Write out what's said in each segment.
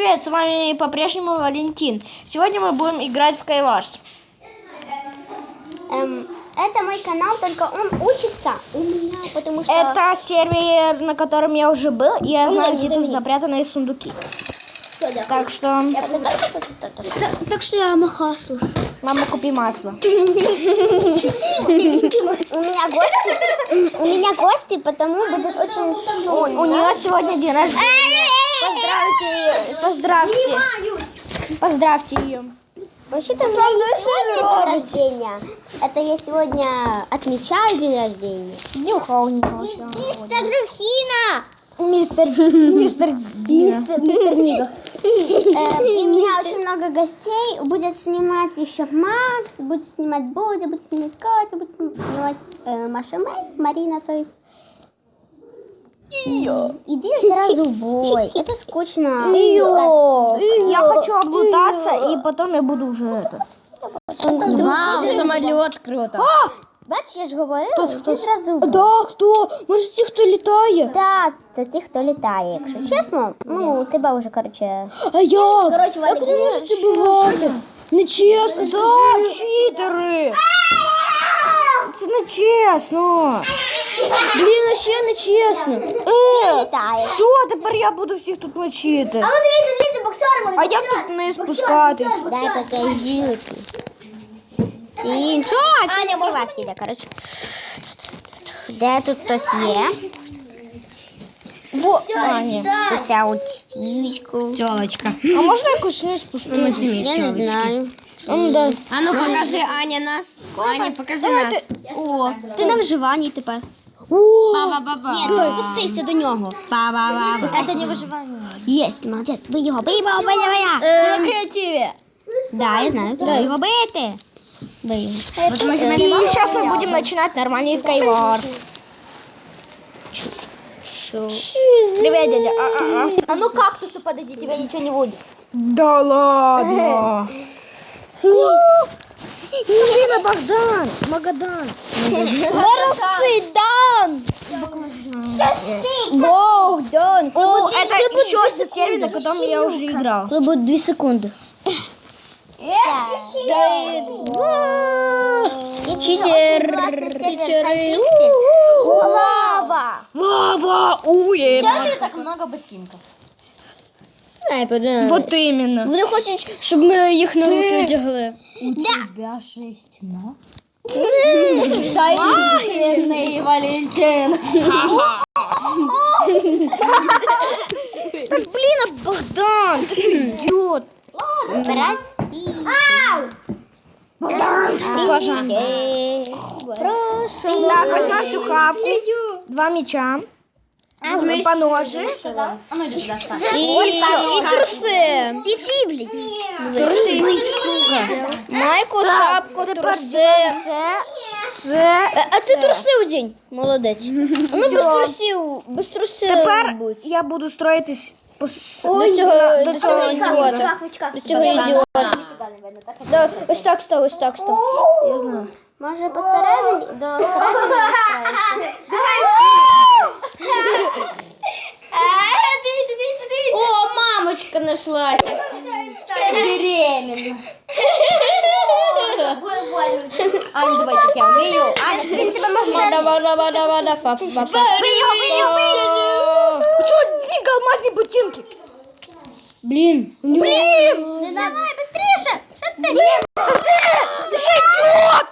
Привет, с вами по-прежнему Валентин. Сегодня мы будем играть в Skywars. Эм, это мой канал, только он учится у меня, потому что... Это сервер, на котором я уже был, и я знаю, где там запрятанные сундуки. Так что, Так, так что я махасла. мама, купи масло. У меня гости, у меня гости, потому будет очень у нее сегодня день рождения. Поздравьте ее, поздравьте. Поздравьте ее. Вообще-то у меня не сегодня день рождения. Это я сегодня отмечаю день рождения. Днюха у. Трухина! Мистер, мистер Дина. Мистер, мистер Нига. Э, И у меня очень много гостей. Будет снимать еще Макс, будет снимать Бодя, будет снимать Катя, будет снимать э, Маша Мэй, Марина, то есть. Иди сразу в бой. Это скучно. Я хочу облутаться, и потом я буду уже это. Вау, самолет круто. Бачиш, я ж говорила, ти зразу. в бой. Да, хто? Може, ті, хто літає? Так, це ті, хто літає, якщо чесно. Ну, тебе вже, коротше. А як? Коротше, Валя, Як ви можете бувати? Нечесно. За, читери. Це нечесно. Блін, а ще нечесно. Е, літає. все, тепер я буду всіх тут мочити. дивіться, дивіться, боксером. А як тут не спускатись? Дай покажу. І що? Аня, можна іде, коротше. Де тут хтось є? Во, а, ні. Оця от стічку. Тілочка. А можна якось не спуститися? Я не знаю. А ну дай. А ну покажи Аня нас. Аня, покажи нас. О. Ти на виживанні тепер. О. Ба-ба-ба-ба. Ні, ти спустився до нього. Ба-ба-ба-ба. Це не виживання. Єсть, молодець, бий його, бий його, бий його, бий його. На креативі. Да, я знаю. Бий його бити. Бий його. И сейчас мы будем начинать нормальный Skywars. Привет, дядя. А, а, а. А ну кактусу подойди, тебя ничего не будет. Да ладно. Блин, Богдан, Магадан. Дан! Богдан! О, это еще сервер, на котором я уже играл. Это будет две секунды. Читер. Читеры. Лава. Лава, уе. так много ботинков? Вот именно. Вони хочуть, щоб ми їх на руки одягли. У тебя шесть ног. Таинственный Валентин. Так, блин, а Богдан, ты идиот. Богдан, Прошу. Так, возьмем всю хапку, два меча, по ножи. А ну иди сюда. І, і труси. І ці, блядь. Труси. Майку, шапку, труси. Це, це, Е, А ти труси одінь. Молодець. Ну, без трусів, без трусів. Тепер будь. я буду строїтись по с- До цього, до до цього ідіота. До цього ідіота. Да, ось так став, ось так став. Я знаю. Може посередині? До середини настроїшся. О, мамочка нашлась. Беременна. Аня, давайте, я умею. Аня, Він тебе може Давай, давай, давай, давай, фа, фа, фа. А что, одни алмазные ботинки? Блин. Блин! Не давай, быстріше! Що ти? Ты же идиот!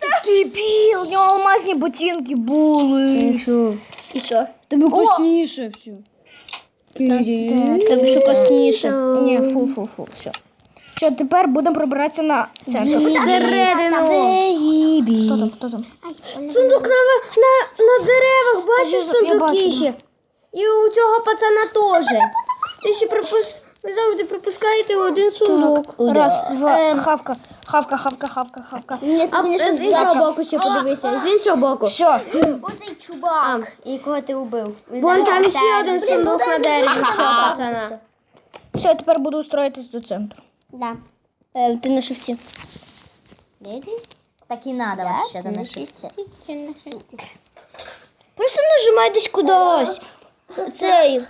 Ты дебил! У него алмазные ботинки булы. Нічого. И що? Тобі вкусніше все. Тобі що вкусніше. Ні, фу, фу, фу, все. Все, тепер будемо пробиратися на центр. Хто там, хто там? Сундук на, на, на деревах, бачиш сундуки ще? І у цього пацана теж. Ти ще пропус... Ви завжди пропускаєте один сундук. Раз, два, хавка, хавка, хавка, хавка, хавка. Ні, А з іншого боку ще подивися, з іншого боку. Все, Оцей чувак, якого ти убив. Вон там ще один сундук на дереві цього пацана. все, тепер буду устроїтись до центру. Да. Е, ти на шифті. Так і надо вообще на шифті. Просто нажимай десь кудись. Цей.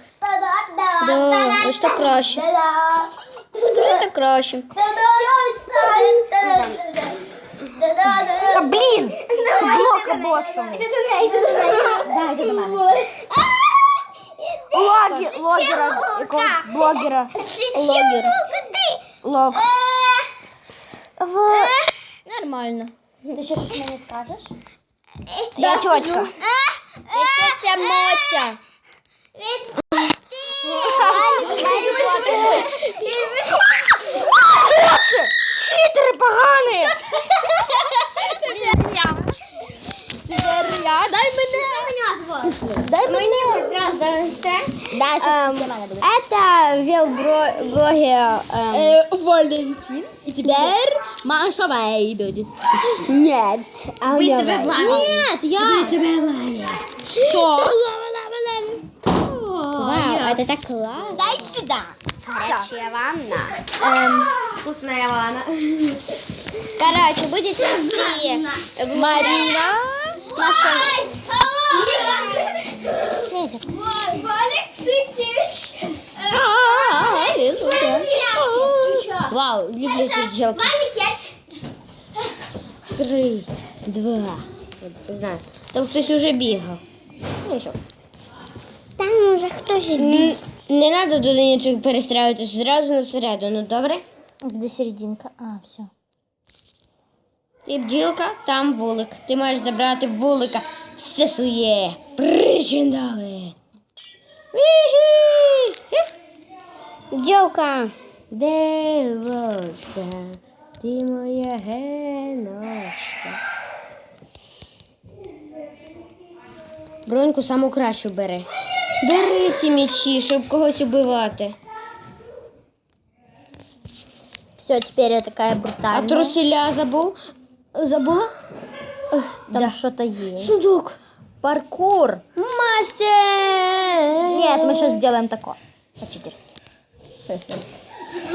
Да, ось так краще. Ось так краще. Та блін! Блока босами. Логі, логера, якогось блогера. Логер. Лог. В... Нормально. Ти ще щось мені скажеш? Я тьотька. Це моця. Оце! Читери погані! Дай мене. Дай мені якраз дасте. Это вел блогер. Валентин. И теперь Маша Вэй будет. Нет. А у себя Нет, я. Что? Вау, это так классно. Дай сюда. Горячая ванна. Эм, Вкусная ванна. короче, будете вести Марина. нашу... Вау, люблю эти джелки. Три, два. Не знаю. Там хтось уже бігав. Ну нічого. Там хтось Н- Не треба до нічого перестраювати, зразу на середину, добре? Где серединка? А, все. Ти бджілка, там вулик. Ти маєш забрати в вулика все своє. Причиндали. Дівка. Девочка, ти моя геношка. Броньку саму кращу бери. Бери ці м'ячі, щоб когось убивати. Все, теперь я такая А брутальная. труселя забув? Забула? Там Да. что-то есть. Сундук. Паркур. Мастер! Нет, мы сейчас сделаем такое. По-читерски.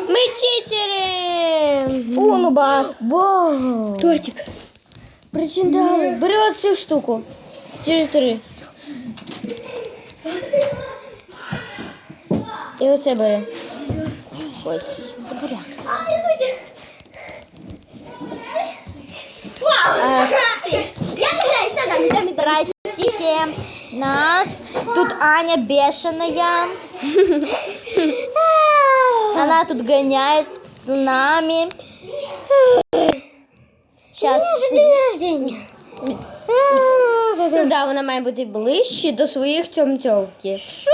Мы читери! Уну бас. Вау! Тортик. Причиндали. Бери оцю штуку. Через три. І оце бери. Ось. Забуря. Простите нас. Тут Аня бешеная. Она тут гоняет с пацанами. Сейчас. рождения. Ну да, вона має бути ближче до своїх тьом-тьомки. Що?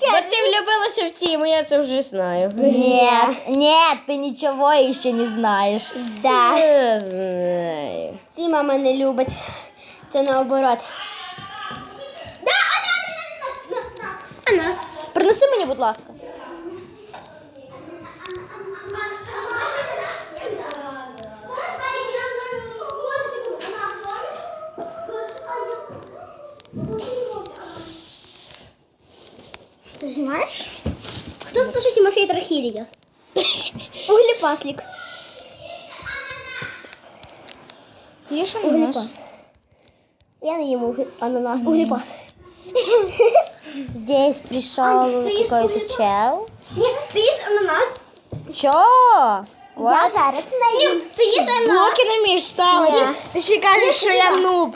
Бо ти влюбилася в тіму, я це вже знаю. Нет, нет, ты ничего еще не знаешь. Да. Я знаю. Ці мама не любить. Це наоборот. Принеси мені, будь ласка. Ты знаешь? Кто слушает Тимофея Трахилия? Углепаслик. Ешь Углепас. Я не ем угле- ананас. Углепас. Здесь пришел какой-то чел. Нет, ты ешь ананас? Чё? Я зараз наїм. Ти їш ананас? Блоки не вмієш ставити. Ти ще кажеш, що я нуб.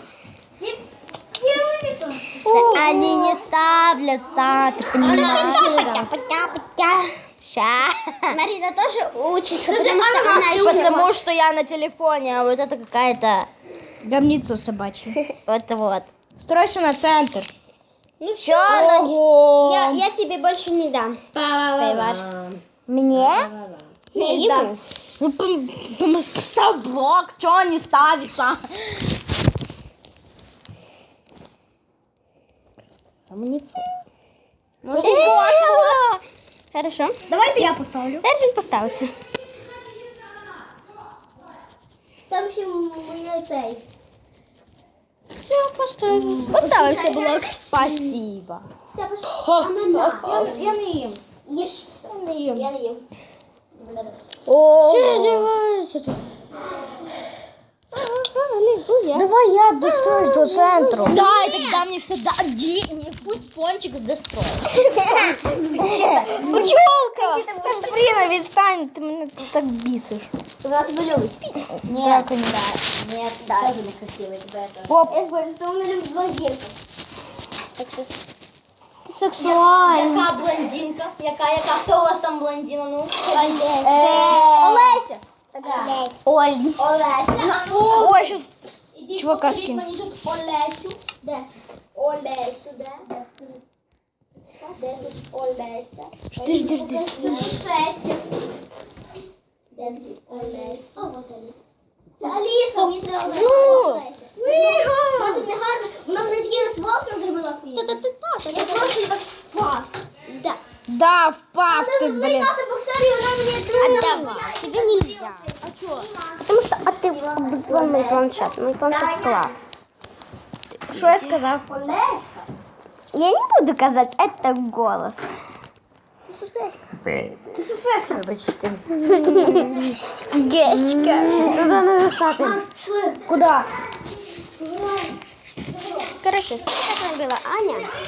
Они не ставляться, ты понимаешь? Ща. Марина тоже учится, потому что она еще... Потому что я на телефоне, а вот это какая-то гомница собачья. Вот вот. Стройся на центр. Ну? Ого. Я, я тебе больше не дам. Мне? Не ему. Ну, поставь блок, чё не ставится? Амуницию. Хорошо. Давайте я поставлю. Теж він поставиться. Там ще моє цей. Все, поставив. Поставився блок. Спасибо. Я не їм. Їж. Я не їм. Я не їм. О, Що зривається тут? Давай я достроюсь до центру. Да, и тогда мне все да, денег. Пусть пончик достроит. Бджолка! Блін, відстань, ти мене так бісиш. Вона тебе любить. Ні, конечно. Нет, да. Тоже некрасивый тебя это. Поп. Я говорю, что он любит блондинку. Сексуально. Яка блондинка? Яка, яка? Хто у вас там блондина? Ну? Олеся. Оль. Олеся. Ой, щас Ідіть, Чувака покажіть скину. мені тут Олесю. Де? Олесю, де? Де? Де тут Олеся? Жди, жди, жди. Олеся. Де тут Олеся? О, вот Аліса. Це Аліса, мені треба Ну. Олеся. Вона тут не гарно. Вона мене такий розвоз зробила хуйню. Я просто її так впав. Да. Да, впав ти, Ми блін. тата боксері, вона мені тренувала. Тебе нельзя. Потому что а ты обозвал мой планшет. Мой планшет класс. Що я сказав? Я не буду казать, это голос. Ти сосиска, вибачте. Геська. Туда нависати. Куда? Короче, все как было Аня.